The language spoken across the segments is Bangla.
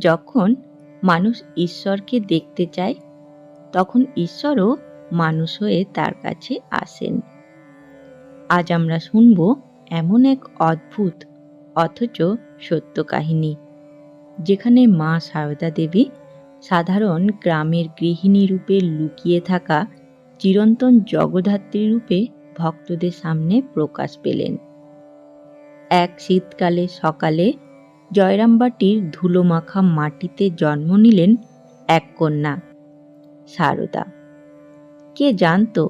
যখন মানুষ ঈশ্বরকে দেখতে চায়, তখন ঈশ্বরও মানুষ হয়ে তার কাছে আসেন। আজ আমরা শুনব এমন এক অদ্ভুত, অথচ সত্য কাহিনী, যেখানে মা সারদা দেবী সাধারণ গ্রামের গৃহিণী রূপে লুকিয়ে থাকা চিরন্তন জগধাত্রী রূপে ভক্তদের সামনে প্রকাশ পেলেন। এক শীতকালে সকালে জয়রামবাটির ধুলোমাখা মাটিতে জন্ম নিলেন এক কন্যা, সারদা। কে জানতো,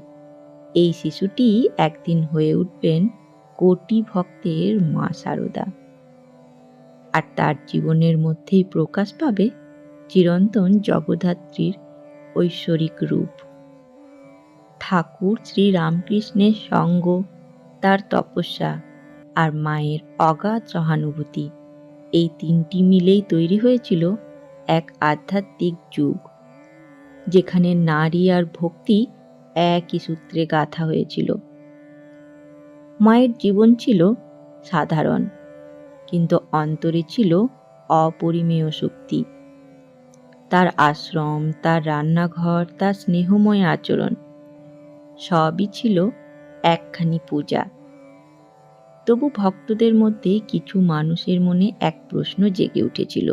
এই শিশুটি একদিন হয়ে উঠবেন কোটি ভক্তের মা সারদা। আর তার জীবনের মধ্যেই প্রকাশ পাবে চিরন্তন জগধাত্রীর ঐশ্বরিক রূপ। ঠাকুর শ্রী রামকৃষ্ণের সঙ্গ, তার তপস্যা আর মায়ের অগাধ সহানুভূতি। এই তিনটি মিলেই তৈরি হয়েছিল এক আধ্যাত্মিক যুগ, যেখানে নারী আর ভক্তি একই সূত্রে গাঁথা হয়েছিল। মায়ের জীবন ছিল সাধারণ, কিন্তু অন্তরে ছিল অপরিমেয় শক্তি। তার আশ্রম, তার রান্নাঘর, তার স্নেহময় আচরণ, সবই ছিল একখানি পূজা। তবু ভক্তদের মধ্যে কিছু মানুষের মনে এক প্রশ্ন জেগে উঠেছিল।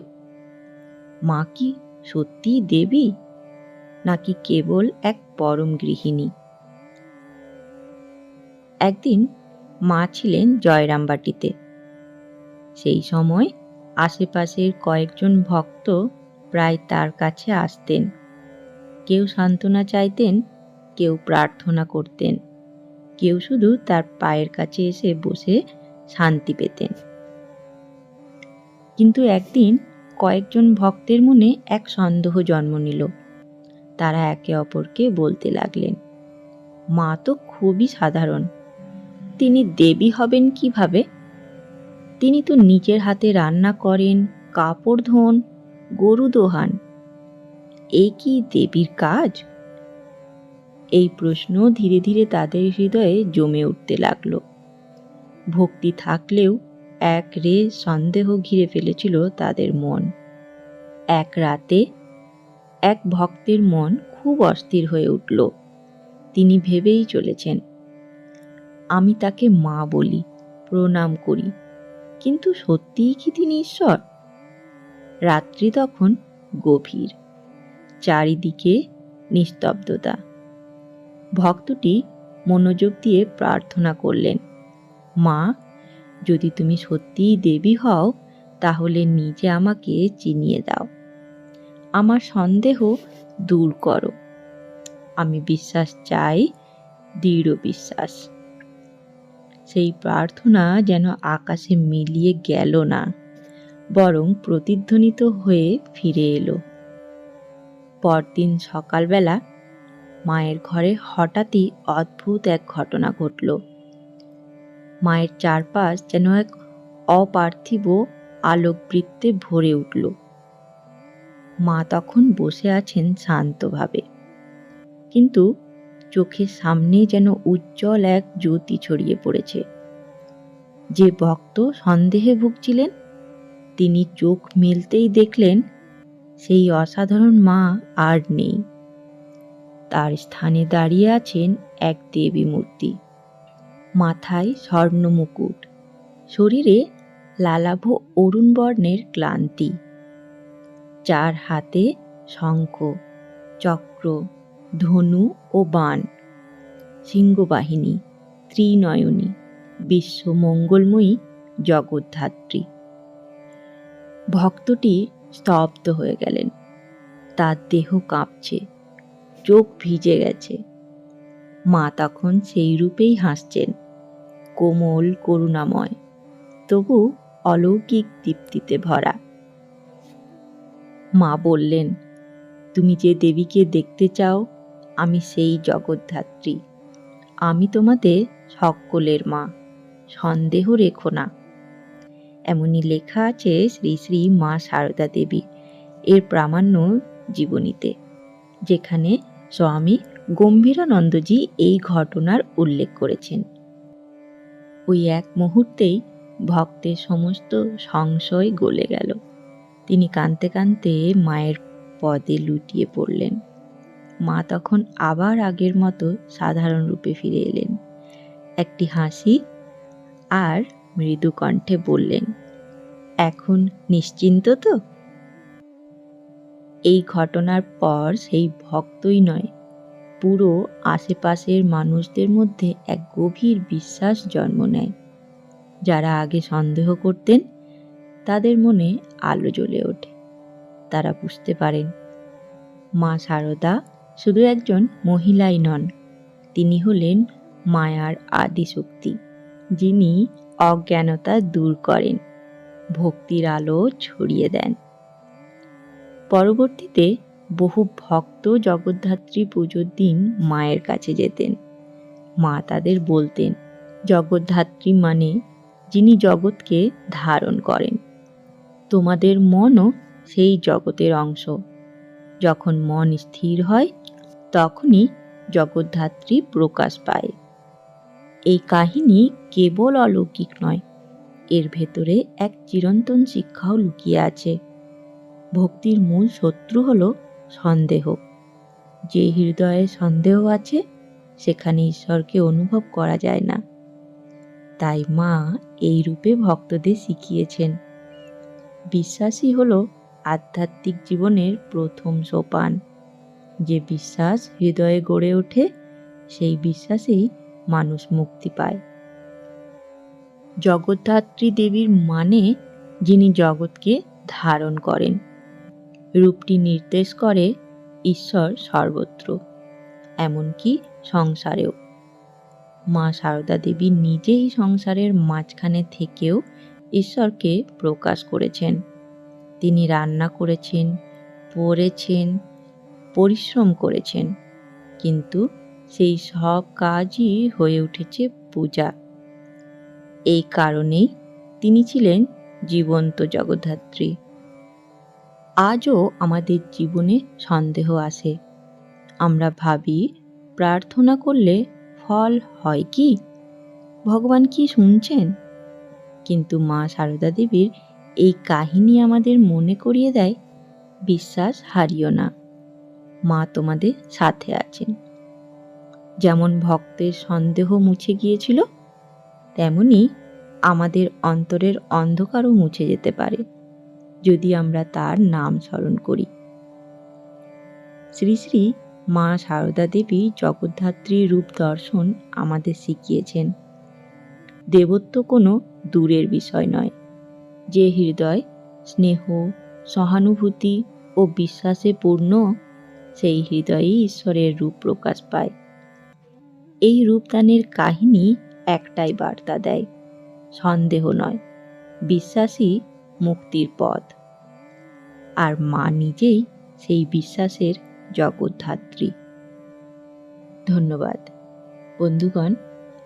মা কি সত্যি দেবী? নাকি কেবল এক পরম গৃহিণী? একদিন মা ছিলেন জয়রামবাটিতে। সেই সময় আশেপাশের কয়েকজন ভক্ত প্রায় তার কাছে আসতেন। কেউ সান্ত্বনা চাইতেন, কেউ প্রার্থনা করতেন। কেউ শুধু তার পায়ের কাছে এসে বসে শান্তি পেতেন। কিন্তু একদিন কয়েকজন ভক্তের মনে এক সন্দেহ জন্ম নিল। তারা একে অপরকে বলতে লাগলেন, মা তো খুবই সাধারণ। তিনি দেবী হবেন কীভাবে? তিনি তো নিজের হাতে রান্না করেন, কাপড় ধোন, গরু দোহান। এই কি দেবীর কাজ? এই প্রশ্ন ধীরে ধীরে তাদের হৃদয়ে জমে উঠতে লাগল। ভক্তি থাকলেও এক রে সন্দেহ ঘিরে ফেলেছিল তাদের মন। এক রাতে এক ভক্তের মন খুব অস্থির হয়ে উঠল। তিনি ভেবেই চলেছেন, আমি তাকে মা বলি, প্রণাম করি, কিন্তু সত্যিই কি তিনি ঈশ্বর? রাত্রি তখন গভীর, চারিদিকে নিস্তব্ধতা। ভক্তটি মনোযোগ দিয়ে প্রার্থনা করলেন, মা, যদি তুমি সত্যিই দেবী হও, তাহলে নিজে আমাকে চিনিয়ে দাও। আমার সন্দেহ দূর করো। আমি বিশ্বাস চাই, দৃঢ় বিশ্বাস সেই প্রার্থনা যেন আকাশে মিলিয়ে গেল না, বরং প্রতিধ্বনিত হয়ে ফিরে এলো। পরদিন সকালবেলা মায়ের ঘরে হঠাৎই অদ্ভুত এক ঘটনা ঘটল। মায়ের চারপাশ যেন এক অপার্থিব আলোকবৃত্তে ভরে উঠল। মা তখন বসে আছেন শান্তভাবে। কিন্তু চোখের সামনে যেন উজ্জ্বল এক জ্যোতি ছড়িয়ে পড়েছে। যে ভক্ত সন্দেহে ভুগছিলেন, তিনি চোখ মেলতেই দেখলেন, সেই অসাধারণ মা আর নেই। তার স্থানে দাঁড়িয়ে আছেন এক দেবী মূর্তি। মাথায় স্বর্ণ মুকুট। শরীরে লালাভ অরুণ বর্ণের ক্লান্তি। চার হাতে শঙ্খ, চক্র, ধনু ও বাণ। সিংহবাহিনী, ত্রিনয়নী বিশ্ব মঙ্গলময়ী জগদ্ধাত্রী। ভক্তটি স্তব্ধ হয়ে গেলেন। তার দেহ কাঁপছে। চোখ ভিজে গেছে। মা তখন সেই রূপেই হাসছেন, কোমল, করুণাময়, তবু অলৌকিক দীপ্তিতে ভরা। মা বললেন, তুমি যে দেবীকে দেখতে চাও, আমি সেই জগদ্ধাত্রী। আমি তোমাদের সকলের মা, সন্দেহ রেখো না। এমনই লেখা আছে শ্রী শ্রী মা সারদা দেবী, এর প্রামাণ্য জীবনীতে, যেখানে স্বামী গম্ভীরানন্দজি এই ঘটনার উল্লেখ করেছেন। ওই এক মুহূর্তেই ভক্তের সমস্ত সংশয় গলে গেল। তিনি কাঁদতে কাঁদতে মায়ের পদে লুটিয়ে পড়লেন। মা তখন আবার আগের মতো সাধারণ রূপে ফিরে এলেন। একটি হাসি আর মৃদু কণ্ঠে বললেন, এখন নিশ্চিন্ত তো? এই ঘটনার পর সেই ভক্তই নয়, পুরো আশেপাশের মানুষদের মধ্যে এক গভীর বিশ্বাস জন্ম নেয়। যারা আগে সন্দেহ করতেন, তাদের মনে আলো জ্বলে ওঠে। তারা বুঝতে পারেন, মা সারদা শুধু একজন মহিলাই নন, তিনি হলেন মায়ার আদি শক্তি, যিনি অজ্ঞানতা দূর করেন, ভক্তির আলো ছড়িয়ে দেন। পরবর্তীতে বহু ভক্ত জগদ্ধাত্রী পুজোর দিন মায়ের কাছে যেতেন। মা তাদের বলতেন, জগদ্ধাত্রী মানে যিনি জগৎকে ধারণ করেন। তোমাদের মনও সেই জগতের অংশ। যখন মন স্থির হয়, তখনই জগদ্ধাত্রী প্রকাশ পায়। এই কাহিনী কেবল অলৌকিক নয়, এর ভেতরে এক চিরন্তন শিক্ষাও লুকিয়ে আছে। ভক্তির মূল শত্রু হল সন্দেহ। যে হৃদয়ে সন্দেহ আছে, সেখানে ঈশ্বরকে অনুভব করা যায় না। তাই মা এই রূপে ভক্তদের শিখিয়েছেন। বিশ্বাসই হল আধ্যাত্মিক জীবনের প্রথম সোপান। যে বিশ্বাস হৃদয়ে গড়ে ওঠে, সেই বিশ্বাসেই মানুষ মুক্তি পায়। জগদ্ধাত্রী দেবীর মানে যিনি জগৎকে ধারণ করেন। রূপটি নির্দেশ করে, ঈশ্বর সর্বত্র, এমনকি সংসারেও। মা সারদা দেবী নিজেই সংসারের মাঝখানে থেকেও ঈশ্বরকে প্রকাশ করেছেন। তিনি রান্না করেছেন, পড়েছেন, পরিশ্রম করেছেন, কিন্তু সেই সব কাজই হয়ে উঠেছে পূজা। এই কারণেই তিনি ছিলেন জীবন্ত জগদ্ধাত্রী। আজও আমাদের জীবনে সন্দেহ আসে আমরা ভাবি, প্রার্থনা করলে ফল হয় কি? ভগবান কি শুনছেন? কিন্তু মা সারদা দেবীর এই কাহিনী আমাদের মনে করিয়ে দেয়, বিশ্বাস হারিও না। মা তোমাদের সাথে আছেন। যেমন ভক্তের সন্দেহ মুছে গিয়েছিল, তেমনি আমাদের অন্তরের অন্ধকারও মুছে যেতে পারে। যদি আমরা তার নাম স্মরণ করি। শ্রী শ্রী মা সারদা দেবী জগদ্ধাত্রী রূপ দর্শন আমাদের শিখিয়েছেন। দেবত্ব কোনো দূরের বিষয় নয়। যে হৃদয়, স্নেহ, সহানুভূতি ও বিশ্বাসে পূর্ণ, সেই হৃদয়েই ঈশ্বরের রূপ প্রকাশ পায়। এই রূপদানের কাহিনী একটাই বার্তা দেয়। সন্দেহ নয়। বিশ্বাসই মুক্তির পথ। আর মা নিজেই সেই বিশ্বাসের জগদ্ধাত্রী। ধন্যবাদ। বন্ধুগণ,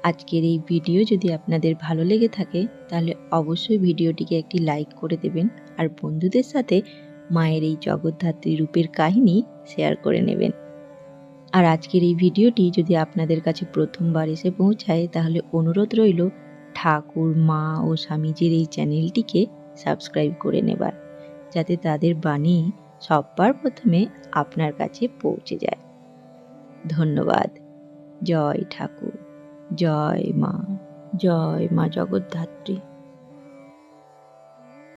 আজকের এই ভিডিও যদি আপনাদের ভালো লেগে থাকে, তাহলে অবশ্যই ভিডিওটিকে একটি লাইক করে দেবেন আর বন্ধুদের সাথে মায়ের এই জগদ্ধাত্রী রূপের কাহিনী শেয়ার করে নেবেন। আর আজকের এই ভিডিওটি যদি আপনাদের কাছে প্রথমবার এসে পৌঁছায়, তাহলে অনুরোধ রইল ঠাকুর, মা ও স্বামীজির এই চ্যানেলটিকে সাবস্ক্রাইব করে নেবার, যাতে তাদের বাণী সব্বার প্রথমে আপনার কাছে পৌঁছে যায়। ধন্যবাদ। জয় ঠাকুর। জয় মা। জয় মা জগদ্ধাত্রী।